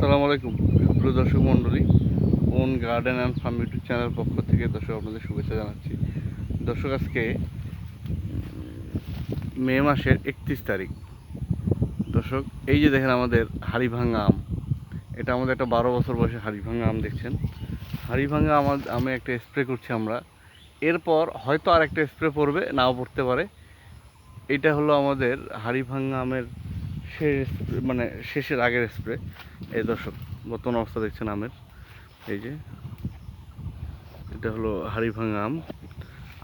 আসসালামু আলাইকুম। প্রিয় দর্শক মণ্ডলী own garden and farm YouTube channel পক্ষ থেকে দর্শক আপনাদের শুভেচ্ছা জানাচ্ছি। দর্শক, আজকে মে মাসের একত্রিশ তারিখ। দর্শক, এই যে দেখেন আমাদের হাড়িভাঙ্গা আম, এটা আমাদের একটা বারো বছর বয়সে হাড়িভাঙ্গা আম দেখছেন। হাড়িভাঙ্গা আমার আমি একটা স্প্রে করছি আমরা। এরপর হয়তো আর একটা স্প্রে পড়বে, নাও পড়তে পারে। এটা হলো আমাদের হাড়িভাঙ্গা আমের শেষ মানে শেষের আগের স্প্রে এই দর্শক বর্তমান অবস্থা দেখছেন আমের। এই যে, এটা হলো হাড়িভাঙ্গা আম।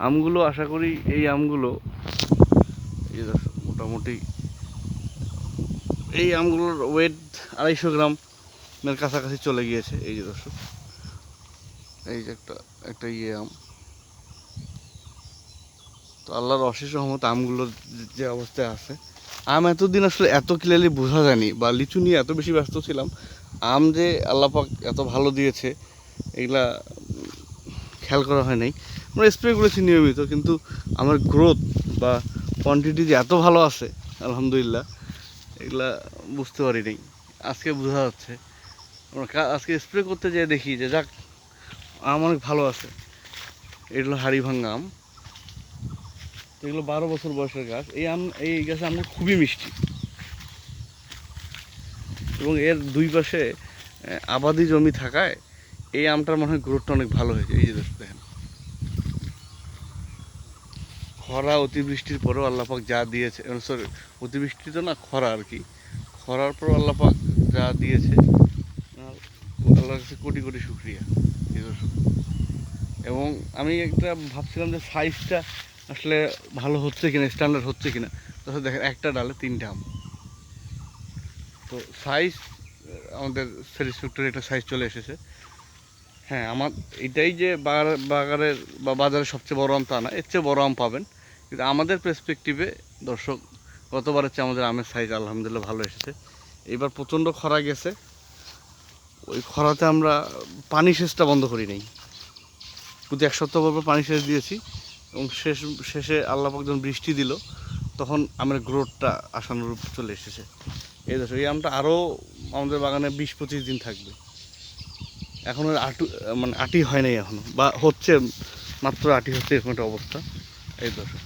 আমগুলো, আশা করি এই আমগুলো, এই দর্শক, মোটামুটি এই আমগুলোর ওয়েট আড়াইশো গ্রামের কাছাকাছি চলে গিয়েছে। এই যে দর্শক, এই যে একটা একটা ইয়ে আম। তো আল্লাহর অশেষ রহমত আমগুলো যে অবস্থায় আছে আম এতদিন আসলে এত ক্লিয়ারলি বোঝা যায়নি বা লিচু নিয়ে এত বেশি ব্যস্ত ছিলাম, আম যে আল্লাপাক এত ভালো দিয়েছে, এগুলা খেয়াল করা হয় নাই। আমরা স্প্রে করেছি নিয়মিত, কিন্তু আমার গ্রোথ বা কোয়ান্টিটি যে এত ভালো আছে, আলহামদুলিল্লাহ, এগুলা বুঝতে পারি নাই আজকে বোঝা যাচ্ছে। আমরা আজকে স্প্রে করতে যেয়ে দেখি যে যাক, আম অনেক ভালো আছে। এগুলো হাড়ি ভাঙ্গা আম। এগুলো বারো বছর বয়সের গাছ এই আম, এই গাছের আমটা খুবই মিষ্টি। এবং এর দুই পাশে আবাদি জমি থাকায় এই আমটার মনে হয় গ্রোথটা অনেক ভালো হয়েছে। এই যে দেখেন। খরা, অতিবৃষ্টির পরেও আল্লাপাক যা দিয়েছে সরি অতিবৃষ্টি তো না, খরা আর কি। খরার পর আল্লাপাক যা দিয়েছে আল্লাহর কাছে কোটি কোটি শুক্রিয়া। এবং আমি একটা ভাবছিলাম যে সাইজটা আসলে ভালো হচ্ছে কিনা স্ট্যান্ডার্ড হচ্ছে কিনা? তাহলে দেখেন, একটা ডালে তিনটা আম। তো সাইজ আমাদের স্যাটিসফ্যাক্টরি একটা সাইজ চলে এসেছে। হ্যাঁ আমার, এটাই যে বাগানের বা বাজারে সবচেয়ে বড় আম তা না, এর চেয়ে বড় আম পাবেন। কিন্তু আমাদের পার্সপেক্টিভে দর্শক, গতবারের চেয়ে আমাদের আমের সাইজ আলহামদুলিল্লাহ ভালো এসেছে। এবার প্রচণ্ড খরা গেছে। ওই খরাতে আমরা পানি সেচটা বন্ধ করি নাই। কিন্তু এক সপ্তাহ পর পানি সেচ দিয়েছি। এবং শেষ, শেষে আল্লাপাক যখন বৃষ্টি দিল, তখন আমের গ্রোথটা আশানুরূপ চলে এসেছে। এই দর্শক, এই আমটা আরও আমাদের বাগানে বিশ পঁচিশ দিন থাকবে। এখনও আটু মানে আটি হয় নাই এখনও বা হচ্ছে মাত্র আটি হচ্ছে এরকম একটা অবস্থা। এই দর্শক,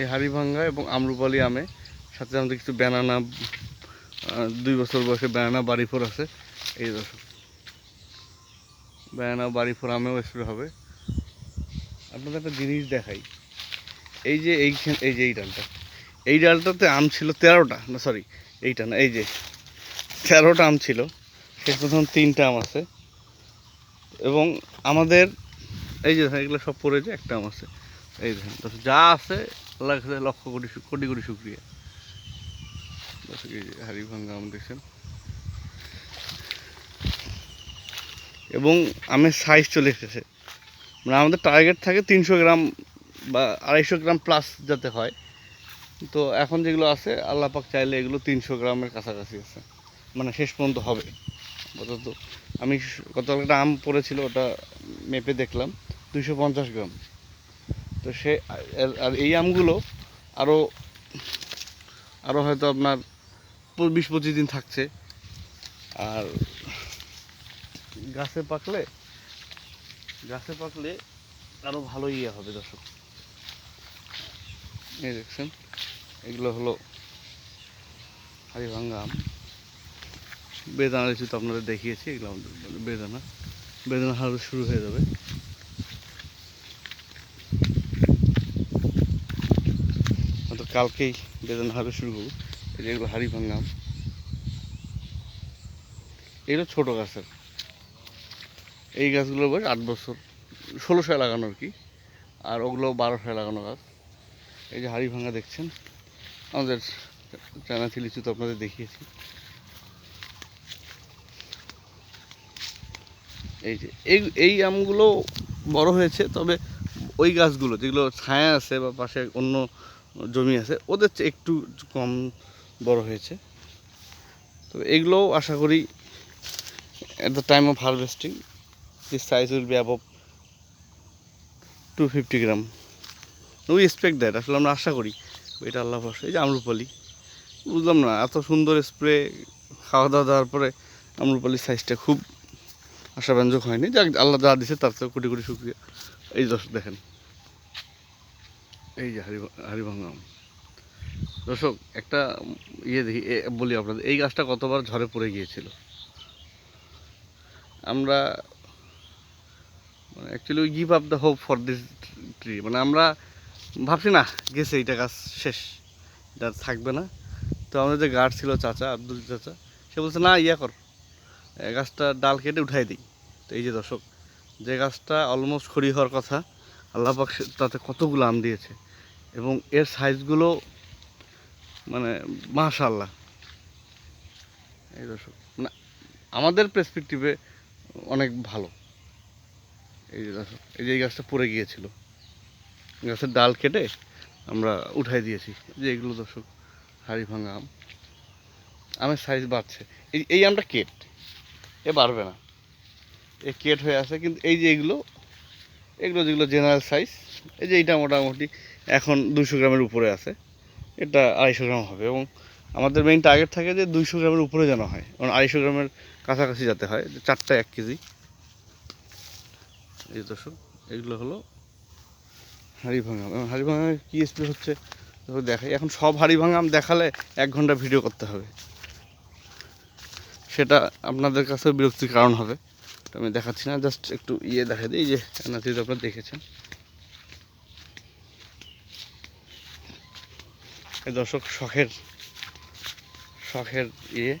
এই হাড়িভাঙ্গা এবং আমরুপালি আমে, সাথে আমাদের কিছু ব্যানানা দুই বছর বয়সে ব্যানানা বাড়িফোর আছে। এই দর্শক, ব্যানানা বাড়িফোর আমেও স্প্রে হবে। আপনাদের একটা জিনিস দেখাই। এই যে এইখান এই যে এই ডালটা। এই ডালটাতে আম ছিল তেরোটা। না সরি এইটা না, এই যে তেরোটা আম ছিল। শেষ প্রথম তিনটা আম আছে। এবং আমাদের এই যে দেখেন, এগুলো সব পড়েছে একটা আম আছে। এই দেখেন যা আছে, আল্লাহর কাছে লক্ষ কোটি কোটি কোটি শুক্রিয়া। এই যে হাড়িভাঙ্গা আম দেখছেন। এবং আমের সাইজ চলে এসেছে। মানে আমাদের টার্গেট থাকে তিনশো গ্রাম বা আড়াইশো গ্রাম প্লাস যাতে হয়। তো এখন যেগুলো আছে, আল্লাহ পাক চাইলে এগুলো তিনশো গ্রামের কাছাকাছি আছে। মানে শেষ পর্যন্ত হবে। আপাতত আমি গতকাল একটা আম পড়েছিল, ওটা মেপে দেখলাম, দুইশো পঞ্চাশ গ্রাম। তো সে, আর এই আমগুলো আরও আরও হয়তো আপনার বিশ, পঁচিশ দিন থাকছে। আর গাছে পাকলে গাছে পাকলে আরও ভালো ইয়ে হবে দর্শক। এই দেখছেন, এগুলো হলো হাড়িভাঙ্গা আম। বেদানা লিচু তো আপনাদের দেখিয়েছি, এগুলো আমাদের বেদানা। বেদানা হারভেস্ট শুরু হয়ে যাবে। কালকেই বেদানা হারভেস্ট শুরু যে এগুলো হাড়িভাঙ্গা আম। এগুলো ছোটো গাছের। এই গাছগুলো বয়স আট বছর। ষোলোশোয় লাগানো আর কি। আর ওগুলো বারোশোয় লাগানো গাছ। এই যে হাড়ি ভাঙা দেখছেন? আমাদের চায়না লিচু তো আপনাদের দেখিয়েছি। এই যে, এই এই আমগুলো বড় হয়েছে, তবে ওই গাছগুলো, যেগুলো ছায়া আছে বা পাশে অন্য জমি আছে, ওদের একটু কম বড় হয়েছে। তো এগুলোও আশা করি at the time of harvesting this size will be above 250 gram we expect that আসলে আমরা আশা করি। এটা আল্লাহ ভরসা। এই যে আমরুপালি। বুঝলাম না, এত সুন্দর স্প্রে খাওয়া দাওয়া দেওয়ার পরে আম্রপালির সাইজটা খুব আশাব্যঞ্জক হয়নি। যাক, আল্লাহ যা দিছে তার তো কোটি কোটি শুক্রিয়া। এই দর্শক দেখেন। এই যে হারি হারিভাঙ্গা আম। দর্শক, একটা ইয়ে দেখি বলি আপনাদের, এই গাছটা কতবার ঝড়ে পড়ে গিয়েছিল? আমরা মানে actually we give up the hope for this tree মানে আমরা ভাবছি, না, গেছে, এইটা গাছ শেষ, এটা থাকবে না। তো আমাদের যে গার্ড ছিল চাচা, আব্দুল চাচা, সে বলছে, না, ইয়া কর গাছটা ডাল কেটে উঠাই দিই। তো এই যে দর্শক, যে গাছটা অলমোস্ট খড়ি হওয়ার কথা, আল্লাহ পাক তাতে কতগুলো আম দিয়েছে এবং এর সাইজগুলো মানে মাশাল্লাহ এই দর্শক না আমাদের পার্সপেক্টিভে অনেক ভালো। এই যে এই যে এই গাছটা পড়ে গিয়েছিল। গাছের ডাল কেটে আমরা উঠাই দিয়েছি। যে এগুলো দর্শক হাড়ি ভাঙা আম। আমের সাইজ বাড়ছে। এই এই আমটা কেট। এ বাড়বে না। এ কেট হয়ে আছে, কিন্তু এই যে এগুলো এগুলো যেগুলো জেনারেল সাইজ এই যে এইটা মোটামুটি এখন দুশো গ্রামের উপরে আছে। এটা আড়াইশো গ্রাম হবে এবং আমাদের মেইন টার্গেট থাকে যে দুইশো গ্রামের উপরে যেন হয়। কারণ আড়াইশো গ্রামের কাছাকাছি যাতে হয়, চারটা এক কেজি। এই দর্শক, এগুলো হলো হাড়ি ভাঙা। এবং হাড়ি ভাঙা কী স্প্রে হচ্ছে? দেখাই। এখন সব হাড়ি ভাঙা দেখালে এক ঘণ্টা ভিডিও করতে হবে। সেটা আপনাদের কাছে বিরক্তির কারণ হবে। আমি দেখাচ্ছি না জাস্ট একটু ইয়ে দেখা দিই। যে এনার্জিতে আপনারা দেখেছেন। এই দর্শক, শখের শখের ইয়ে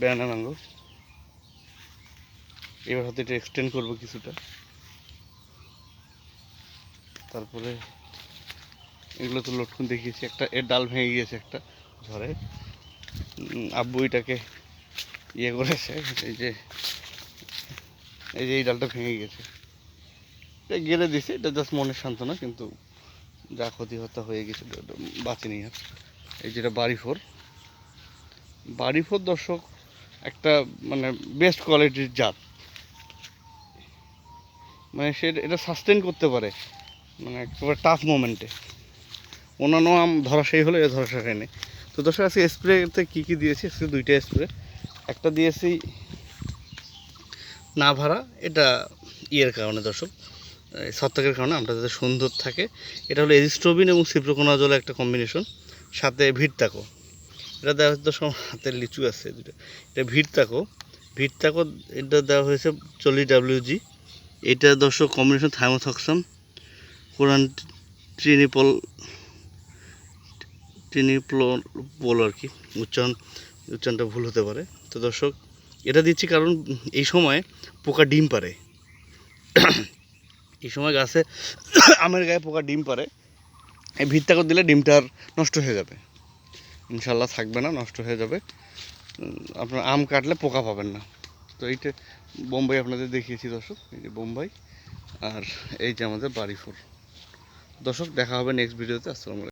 ব্যানানা ম্যাঙ্গো এবার হয়তো এটা এক্সটেন্ড করব কিছুটা। তারপরে এগুলো তো লটকুন দেখিয়েছি, একটা এর ডাল ভেঙে গিয়েছে একটা ঝড়ে আব্বু এটাকে ইয়ে করেছে, এই যে এই যে এই ডালটা ভেঙে গেছে এটা গেড়ে দিছে এটা জাস্ট মনের সান্ত্বনা, কিন্তু যা ক্ষতি হতে হয়ে গেছে বাঁচেনি আর। এই যেটা বাড়ি ফোর বাড়ি ফোর দর্শক একটা মানে বেস্ট কোয়ালিটির জাত। মানে সে এটা সাস্টেন করতে পারে। মানে একেবারে টাফ মোমেন্টে অন্যান্য আম ধরাশায়ী হলে এ ধরাশায়ী নেই। তো দর্শক, আজকে স্প্রেতে কী কী দিয়েছি? আজকে দুইটা স্প্রে একটা দিয়েছি না ভাড়া এটা ইয়ের কারণে দর্শক ছত্রাকের কারণে আমটা যাতে সুন্দর থাকে। এটা হলো এজিস্ট্রোবিন এবং সিপ্রোকোনাজলের একটা কম্বিনেশন সাথে ভিড়তাকো এটা দেওয়া হচ্ছে সব হাতের লিচু আছে দুটো এটা ভিড়তাকো ভিড়তাকো এটা দেওয়া হয়েছে চল্লিশ ডাব্লিউজি এটা দর্শক কম্বিনেশন থাইমোথক্সাম কোরআন ট্রিনিপল ট্রিনিপল আর কি, উচ্চারণ, উচ্চারণটা ভুল হতে পারে। তো দর্শক, এটা দিচ্ছি কারণ এই সময় পোকা ডিম পারে। এই সময় গাছে আমের গায়ে পোকা ডিম পারে। এই ভিত্তা করে দিলে ডিমটা আর নষ্ট হয়ে যাবে। ইনশাল্লাহ থাকবে না, নষ্ট হয়ে যাবে। আপনার আম কাটলে পোকা পাবেন না। তো এইটা বোম্বাই আপনাদের দেখিয়েছি, দর্শক, এই যে বোম্বাই আর এই যে আমাদের বাড়ি দর্শক, দেখা হবে নেক্সট ভিডিওতে আসসালামু আলাইকুম।